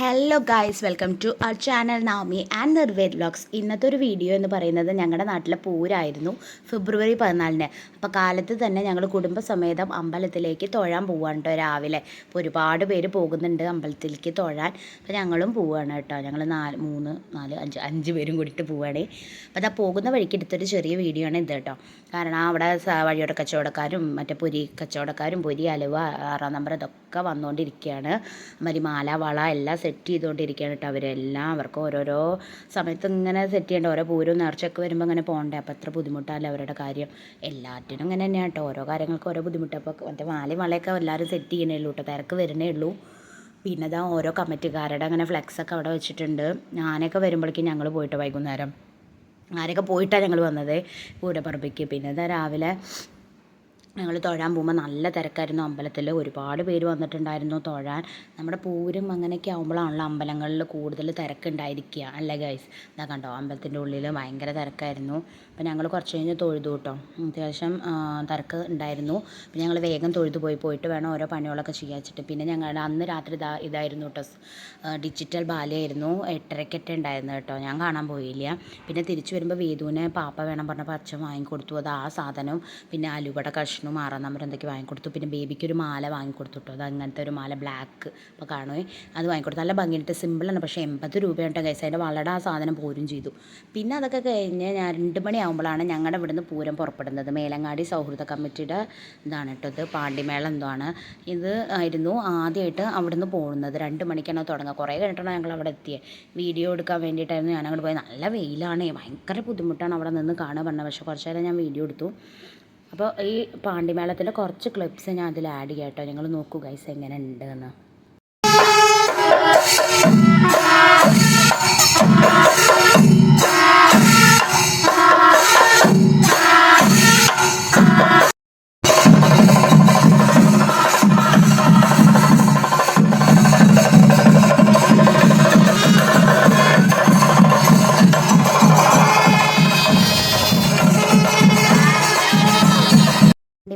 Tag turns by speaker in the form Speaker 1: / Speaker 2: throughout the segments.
Speaker 1: Hello guys welcome to our channel Nami and Nirved vlogs ഇന്നത്തെ ഒരു video എന്ന് പറയുന്നത് ഞങ്ങളുടെ നാട്ടിലെ പൂരായിരുന്നു ഫെബ്രുവരി പതിനാലിന്. അപ്പോൾ കാലത്ത് തന്നെ ഞങ്ങൾ കുടുംബസമേതം അമ്പലത്തിലേക്ക് തൊഴാൻ പോവാണ് കേട്ടോ രാവിലെ. അപ്പോൾ ഒരുപാട് പേര് പോകുന്നുണ്ട് അമ്പലത്തിലേക്ക് തൊഴാൻ. അപ്പോൾ ഞങ്ങളും പോവുകയാണ് കേട്ടോ. ഞങ്ങൾ നാല് മൂന്ന് നാല് അഞ്ച് അഞ്ച് പേരും കൂടിയിട്ട് പോവുകയാണ് അപ്പോൾ അതാ പോകുന്ന വഴിക്ക് എടുത്തൊരു ചെറിയ വീഡിയോ ആണ് ഇത് കേട്ടോ. കാരണം അവിടെ സ- കച്ചവടക്കാരും മറ്റേ പൊരി കച്ചവടക്കാരും പൊരി അലുവ ആറാം നമ്പർ ഇതൊക്കെ വന്നുകൊണ്ടിരിക്കുകയാണ് മരി മാല വള എല്ലാം സെറ്റ് ചെയ്തുകൊണ്ടിരിക്കുകയാണ് കേട്ടോ അവരെല്ലാം അവർക്ക് ഓരോരോ സമയത്ത് ഇങ്ങനെ സെറ്റ് ചെയ്യേണ്ട. ഓരോ പൂരവും നേർച്ചയൊക്കെ വരുമ്പോൾ ഇങ്ങനെ പോകണ്ടേ അപ്പോൾ അത്ര ബുദ്ധിമുട്ടല്ല അവരുടെ കാര്യം. എല്ലാറ്റിനും ഇങ്ങനെ തന്നെയാണ് കേട്ടോ ഓരോ കാര്യങ്ങൾക്ക് ഓരോ ബുദ്ധിമുട്ട്. അപ്പോൾ മറ്റേ മാലയും വളയൊക്കെ എല്ലാവരും സെറ്റ് ചെയ്യണേ ഉള്ളൂ കേട്ടോ തിരക്ക് വരണേ ഉള്ളൂ. പിന്നെ ഇതാ ഓരോ കമ്മിറ്റിക്കാരുടെ അങ്ങനെ ഫ്ലെക്സൊക്കെ അവിടെ വെച്ചിട്ടുണ്ട്. ഞാനൊക്കെ വരുമ്പോഴേക്കും ഞങ്ങൾ പോയിട്ട് വൈകുന്നേരം. ആരൊക്കെ പോയിട്ടാണ് ഞങ്ങൾ വന്നത്? കൂടെ പറമ്പിക്ക്. പിന്നെ ഇതാ രാവിലെ ഞങ്ങൾ തൊഴാൻ പോകുമ്പോൾ നല്ല തിരക്കായിരുന്നു. അമ്പലത്തിൽ ഒരുപാട് പേര് വന്നിട്ടുണ്ടായിരുന്നു തൊഴാൻ. നമ്മുടെ പൂരം അങ്ങനെയൊക്കെ ആകുമ്പോഴാണല്ലോ അമ്പലങ്ങളിൽ കൂടുതൽ തിരക്കുണ്ടായിരിക്കുക അല്ലേ ഗൈസ് ഇതാ കണ്ടോ അമ്പലത്തിന്റെ ഉള്ളിൽ ഭയങ്കര തിരക്കായിരുന്നു. അപ്പോൾ ഞങ്ങൾ കുറച്ച് കഴിഞ്ഞ് തൊഴുതു കേട്ടോ അത്യാവശ്യം തിരക്ക് ഉണ്ടായിരുന്നു. പിന്നെ ഞങ്ങൾ വേഗം തൊഴുതു പോയി പോയിട്ട് വേണം ഓരോ പണികളൊക്കെ ചെയ്യാച്ചിട്ട് പിന്നെ ഞങ്ങളുടെ അന്ന് രാത്രി ഇതാ ഇതായിരുന്നു കേട്ടോ ഡിജിറ്റൽ ബാലയായിരുന്നു എട്ടരക്കെട്ട് ഉണ്ടായിരുന്നു കേട്ടോ ഞാൻ കാണാൻ പോയില്ല. പിന്നെ തിരിച്ചു വരുമ്പോൾ വേദുവിനെ പാപ്പ വേണം പറഞ്ഞപ്പോൾ അച്ഛൻ വാങ്ങിക്കൊടുത്തു. അത് ആ സാധനം. പിന്നെ അലുവട കഷ്ണവും മാറാൻ നമ്പർ എന്തൊക്കെ വാങ്ങിക്കൊടുത്തു? പിന്നെ ബേബിക്ക് ഒരു മാല വാങ്ങിക്കൊടുത്തു കേട്ടോ അത് അങ്ങനത്തെ ഒരു മാല ബ്ലാക്ക് അപ്പോൾ കാണുമേ അത് വാങ്ങിക്കൊടുത്തു. നല്ല ഭംഗിയിട്ട് സിമ്പിളാണ് പക്ഷേ എൺപത് രൂപയുണ്ട് കൈസ് അതിന്റെ വളരെ ആ സാധനം പോരും ചെയ്തു. പിന്നെ അതൊക്കെ കഴിഞ്ഞ് ഞാൻ രണ്ട് മണിയാകുമ്പോഴാണ് ഞങ്ങളുടെ ഇവിടുന്ന് പൂരം പുറപ്പെടുന്നത്. മേലങ്ങാടി സൗഹൃദ കമ്മിറ്റിയുടെ ഇതാണ് കേട്ടോ ഇത്. പാണ്ടിമേളം എന്താണ് ഇത് ആയിരുന്നു ആദ്യമായിട്ട് അവിടുന്ന് പോകുന്നത്. രണ്ട് മണിക്കാണ് തുടങ്ങുക. കുറേ കഴിഞ്ഞിട്ടാണ് ഞങ്ങൾ അവിടെ എത്തിയത് വീഡിയോ എടുക്കാൻ വേണ്ടിയിട്ടായിരുന്നു ഞാൻ അങ്ങോട്ട് പോയത്. നല്ല വെയിലാണ്. ഭയങ്കര ബുദ്ധിമുട്ടാണ് അവിടെ നിന്ന് കാണുക പറഞ്ഞത്. പക്ഷേ കുറച്ച് നേരം ഞാൻ വീഡിയോ എടുത്തു. അപ്പോൾ ഈ പാണ്ടിമേളത്തിന്റെ കുറച്ച് ക്ലിപ്സ് ഞാൻ അതിൽ ആഡ് ചെയ്യാം കേട്ടോ നിങ്ങൾ നോക്കൂ ഗൈസ് എങ്ങനെ ഉണ്ട് എന്ന്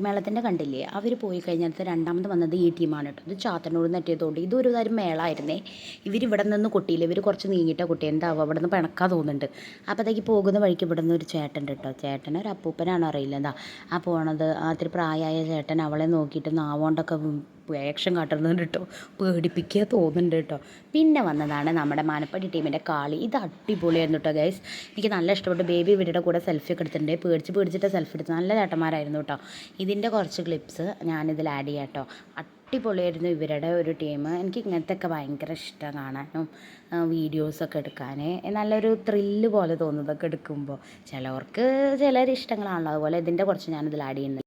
Speaker 1: മേളത്തിന്റെ കണ്ടില്ലേ? അവർ പോയി കഴിഞ്ഞാൽ രണ്ടാമത് വന്നത് ഈ ടീമാണ് കേട്ടോ. ഇത് ചാത്തനോട് നെറ്റിയതുകൊണ്ട് ഇതൊരു തരം മേളായിരുന്നേ. ഇവരിവിടെ നിന്ന് കുട്ടിയില്ല? ഇവർ കുറച്ച് നീങ്ങിയിട്ട കുട്ടി. എന്താവും? അവിടെ നിന്ന് പിണക്കാൻ തോന്നുന്നുണ്ട് അപ്പോഴത്തേക്ക് പോകുന്ന വഴിക്ക് ഇവിടെ നിന്ന് ഒരു ചേട്ടൻ കേട്ടോ. ചേട്ടൻ ഒരു അപ്പൂപ്പനാണോ അറിയില്ല. എന്താ ആ പോണത് ആ പ്രായമായ ചേട്ടൻ അവളെ നോക്കിയിട്ട് നാവോണ്ടൊക്കെ വേഷം കാട്ടുന്നുണ്ട് കേട്ടോ. പേടിപ്പിക്കുക തോന്നുന്നുണ്ട് കേട്ടോ. പിന്നെ വന്നതാണ് നമ്മുടെ മാനപ്പടി ടീമിന്റെ കാളി. ഇത് അടിപൊളിയായിരുന്നു കേട്ടോ ഗൈസ് എനിക്ക് നല്ല ഇഷ്ടപ്പെട്ടു. ബേബി ഇവരുടെ കൂടെ സെൽഫി ഒക്കെ എടുത്തിട്ടുണ്ട്. പേടിച്ച് പേടിച്ചിട്ട് സെൽഫി എടുത്ത്. നല്ല ചേട്ടന്മാരായിരുന്നു കേട്ടോ. ഇതിന്റെ കുറച്ച് ക്ലിപ്സ് ഞാനിതിൽ ആഡ് ചെയ്യാം കേട്ടോ. അടിപൊളിയായിരുന്നു ഇവരുടെ ഒരു ടീം എനിക്ക് ഇങ്ങനത്തെ ഒക്കെ ഭയങ്കര ഇഷ്ടം കാണാനും വീഡിയോസൊക്കെ എടുക്കാൻ. നല്ലൊരു ത്രില്ല് പോലെ തോന്നുന്നതൊക്കെ എടുക്കുമ്പോൾ. ചിലവർക്ക് ചിലർ ഇഷ്ടങ്ങളാണല്ലോ. അതുപോലെ ഇതിന്റെ കുറച്ച് ഞാനിതിൽ ആഡ് ചെയ്യുന്നുണ്ട്.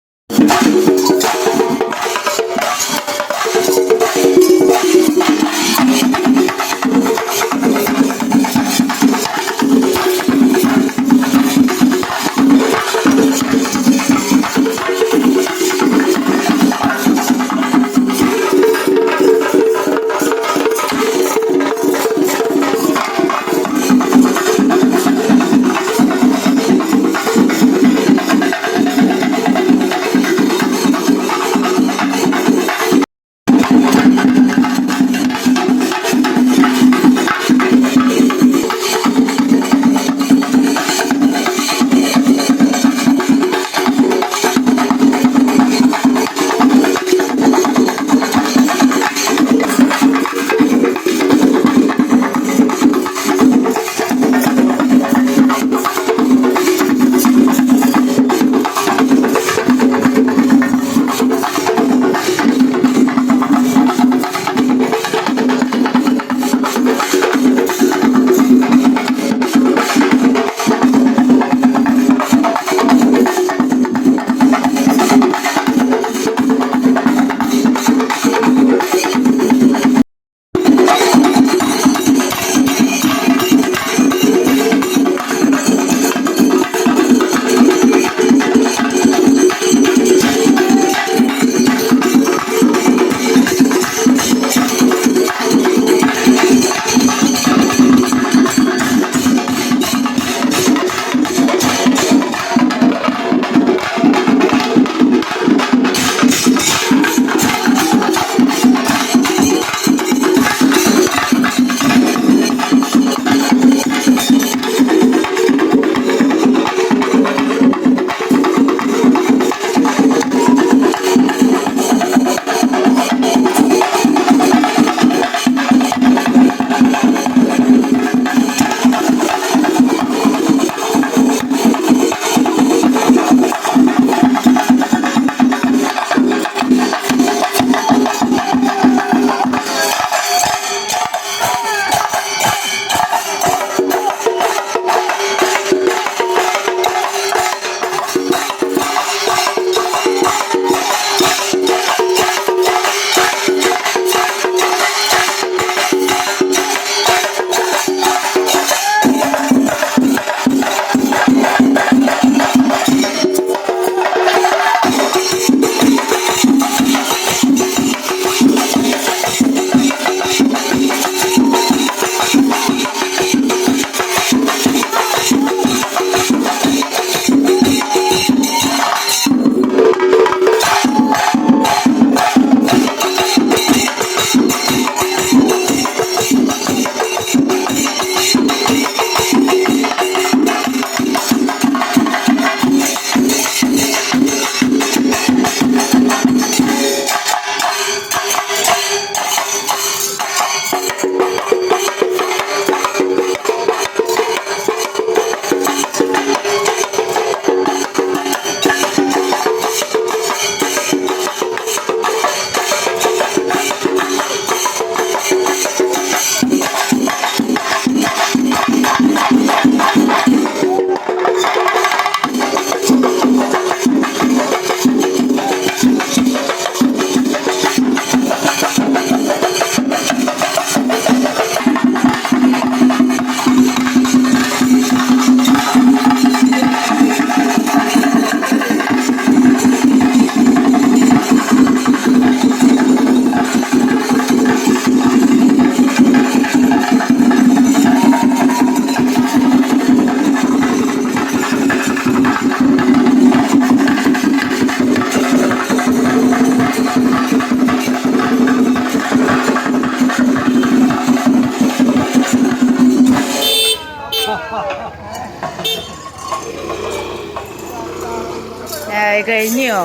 Speaker 1: കഴിഞ്ഞോ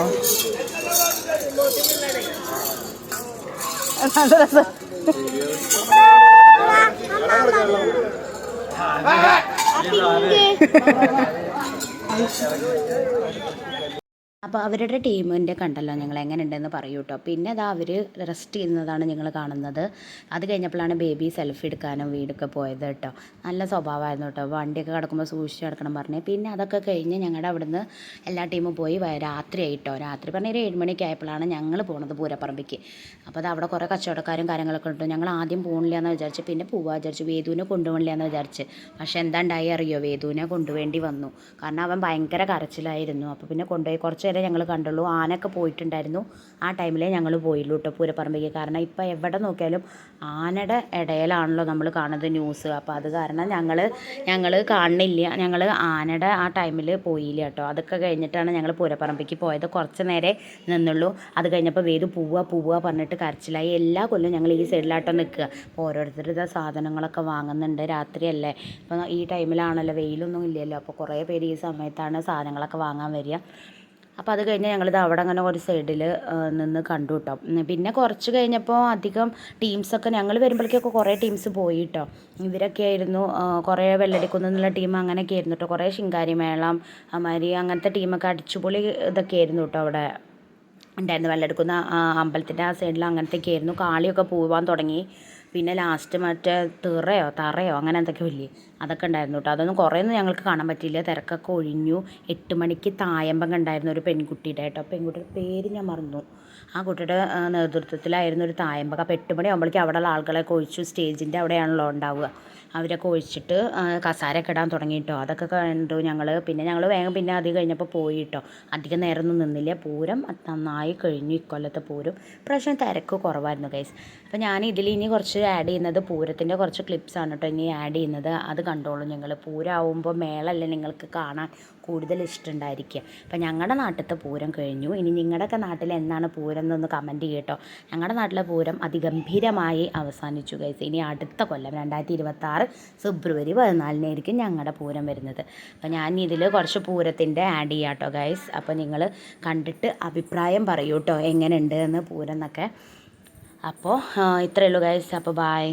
Speaker 1: നല്ല രസം അപ്പോൾ അവരുടെ ടീമിന്റെ കണ്ടല്ലോ ഞങ്ങൾ എങ്ങനെ ഉണ്ടെന്ന് പറയൂ കേട്ടോ പിന്നെ അത് അവർ റെസ്റ്റ് ചെയ്യുന്നതാണ് ഞങ്ങൾ കാണുന്നത്. അത് കഴിഞ്ഞപ്പോഴാണ് ബേബി സെൽഫി എടുക്കാനും വീടൊക്കെ പോയത് കേട്ടോ നല്ല സ്വഭാവമായിരുന്നു കേട്ടോ വണ്ടിയൊക്കെ കിടക്കുമ്പോൾ സൂക്ഷിച്ച് കിടക്കണം പറഞ്ഞ്. പിന്നെ അതൊക്കെ കഴിഞ്ഞ് ഞങ്ങളുടെ അവിടുന്ന് എല്ലാ ടീമും പോയി രാത്രി ആയിട്ടോ രാത്രി പറഞ്ഞ ഒരു ഏഴ് മണിയൊക്കെ ആയപ്പോഴാണ് ഞങ്ങൾ പോണത് പൂരപ്പറമ്പിക്ക്. അപ്പോൾ അത് അവിടെ കുറേ കച്ചവടക്കാരും കാര്യങ്ങളൊക്കെ ഉണ്ട്. ഞങ്ങൾ ആദ്യം പോകണില്ല എന്ന് വിചാരിച്ച് പിന്നെ പോവാ വിചാരിച്ചു വേദുവിനെ കൊണ്ടുപോകണില്ല എന്ന് വിചാരിച്ച്. പക്ഷേ എന്താ ഉണ്ടായി അറിയോ? വേദുവിനെ കൊണ്ടുവേണ്ടി വന്നു. കാരണം അവൻ ഭയങ്കര കരച്ചിലായിരുന്നു. അപ്പോൾ പിന്നെ കൊണ്ടുപോയി കുറച്ച് നേരം ഞങ്ങൾ കണ്ടുള്ളൂ. ആനയൊക്കെ പോയിട്ടുണ്ടായിരുന്നു. ആ ടൈമിലേ ഞങ്ങൾ പോയുള്ളൂ കേട്ടോ പൂരപ്പറമ്പിക്ക് കാരണം ഇപ്പോൾ എവിടെ നോക്കിയാലും ആനയുടെ ഇടയിലാണല്ലോ നമ്മൾ കാണുന്നത് ന്യൂസ്. അപ്പോൾ അത് കാരണം ഞങ്ങൾ ഞങ്ങൾ കാണുന്നില്ല. ഞങ്ങൾ ആനയുടെ ആ ടൈമിൽ പോയില്ല കേട്ടോ അതൊക്കെ കഴിഞ്ഞിട്ടാണ് ഞങ്ങൾ പൂരപ്പറമ്പിക്ക് പോയത്. കുറച്ച് നേരെ നിന്നുള്ളൂ. അത് കഴിഞ്ഞപ്പോൾ വേദു പോവുക പോവുക പറഞ്ഞിട്ട് കരച്ചിലായി. എല്ലാ കൊല്ലവും ഞങ്ങൾ ഈ സൈഡിലാട്ടോ നിൽക്കുക അപ്പോൾ ഓരോരുത്തരുടെ സാധനങ്ങളൊക്കെ വാങ്ങുന്നുണ്ട് രാത്രിയല്ലേ. അപ്പോൾ ഈ ടൈമിലാണല്ലോ വെയിലൊന്നും ഇല്ലല്ലോ. അപ്പോൾ കുറേ പേര് ഈ സമയത്താണ് സാധനങ്ങളൊക്കെ വാങ്ങാൻ വരിക. അപ്പോൾ അത് കഴിഞ്ഞ് ഞങ്ങളിത് അവിടെ അങ്ങനെ ഒരു സൈഡിൽ നിന്ന് കണ്ടു കേട്ടോ പിന്നെ കുറച്ച് കഴിഞ്ഞപ്പോൾ അധികം ടീംസൊക്കെ ഞങ്ങൾ വരുമ്പോഴേക്കൊക്കെ കുറേ ടീംസ് പോയി കേട്ടോ ഇവരൊക്കെ ആയിരുന്നു കുറേ വെള്ളടിക്കുന്ന് എന്നുള്ള ടീം അങ്ങനെയൊക്കെ ആയിരുന്നു കേട്ടോ കുറേ ശിങ്കാരി മേളം അമാരി അങ്ങനത്തെ ടീമൊക്കെ അടിച്ചുപൊളി ഇതൊക്കെ ആയിരുന്നു കേട്ടോ അവിടെ. ഉണ്ടായിരുന്നു വെള്ളെടുക്കുന്ന അമ്പലത്തിന്റെ ആ സൈഡിൽ അങ്ങനത്തെയൊക്കെ ആയിരുന്നു. കാളിയൊക്കെ പോവാൻ തുടങ്ങി. പിന്നെ ലാസ്റ്റ് മറ്റേ തിറയോ തറയോ അങ്ങനെ എന്തൊക്കെ വലിയ അതൊക്കെ ഉണ്ടായിരുന്നു കേട്ടോ അതൊന്നും കുറേയൊന്നും ഞങ്ങൾക്ക് കാണാൻ പറ്റിയില്ല. തിരക്കൊക്കെ ഒഴിഞ്ഞു. എട്ട് മണിക്ക് തായമ്പം കണ്ടായിരുന്നു ഒരു പെൺകുട്ടിയുടെ കേട്ടോ പെൺകുട്ടിയുടെ പേര് ഞാൻ മറന്നു. ആ കുട്ടിയുടെ നേതൃത്വത്തിലായിരുന്നു ഒരു തായമ്പക അപ്പോൾ എട്ട് മണി ആകുമ്പോഴേക്കും അവിടെയുള്ള ആളുകളൊക്കെ ഒഴിച്ചു. സ്റ്റേജിന്റെ അവിടെയാണല്ലോ ഉണ്ടാവുക. അവരൊക്കെ ഒഴിച്ചിട്ട് കസാരയൊക്കെ ഇടാൻ തുടങ്ങി കേട്ടോ അതൊക്കെ കണ്ടു ഞങ്ങൾ പിന്നെ ഞങ്ങൾ വേഗം പിന്നെ അത് കഴിഞ്ഞപ്പോൾ പോയി കേട്ടോ അധികം നേരമൊന്നും നിന്നില്ല. പൂരം നന്നായി കഴിഞ്ഞു ഇക്കൊല്ലത്തെ പൂരം. പ്രാവശ്യം തിരക്ക് കുറവായിരുന്നു ഗൈസ് അപ്പോൾ ഞാൻ ഇതിൽ ഇനി കുറച്ച് ആഡ് ചെയ്യുന്നത് പൂരത്തിന്റെ കുറച്ച് ക്ലിപ്സ് ആണ് കേട്ടോ ഇനി ആഡ് ചെയ്യുന്നത്. അത് കണ്ടോളൂ ഞങ്ങൾ പൂരമാവുമ്പോൾ മേളല്ലേ നിങ്ങൾക്ക് കാണാൻ. കൂടുതൽ ഇഷ്ടമുണ്ടായിരിക്കുക. അപ്പം ഞങ്ങളുടെ നാട്ടിലത്തെ പൂരം കഴിഞ്ഞു. ഇനി നിങ്ങളുടെയൊക്കെ നാട്ടിൽ എന്നാണ് പൂരം എന്നൊന്ന് കമന്റ് ചെയ്യട്ടോ. ഞങ്ങളുടെ നാട്ടിലെ പൂരം അതിഗംഭീരമായി അവസാനിച്ചു ഗൈസ് ഇനി അടുത്ത കൊല്ലം രണ്ടായിരത്തി ഇരുപത്തി ആറ് ഫെബ്രുവരി പതിനാലിനായിരിക്കും ഞങ്ങളുടെ പൂരം വരുന്നത്. അപ്പം ഞാൻ ഇതിൽ കുറച്ച് പൂരത്തിന്റെ ആഡ് ചെയ്യാം കേട്ടോ ഗൈസ് അപ്പോൾ നിങ്ങൾ കണ്ടിട്ട് അഭിപ്രായം പറയൂ കേട്ടോ എങ്ങനെയുണ്ട് എന്ന് പൂരം എന്നൊക്കെ. അപ്പോൾ ഇത്രയേ ഉള്ളൂ ഗൈസ് അപ്പോൾ ബായ്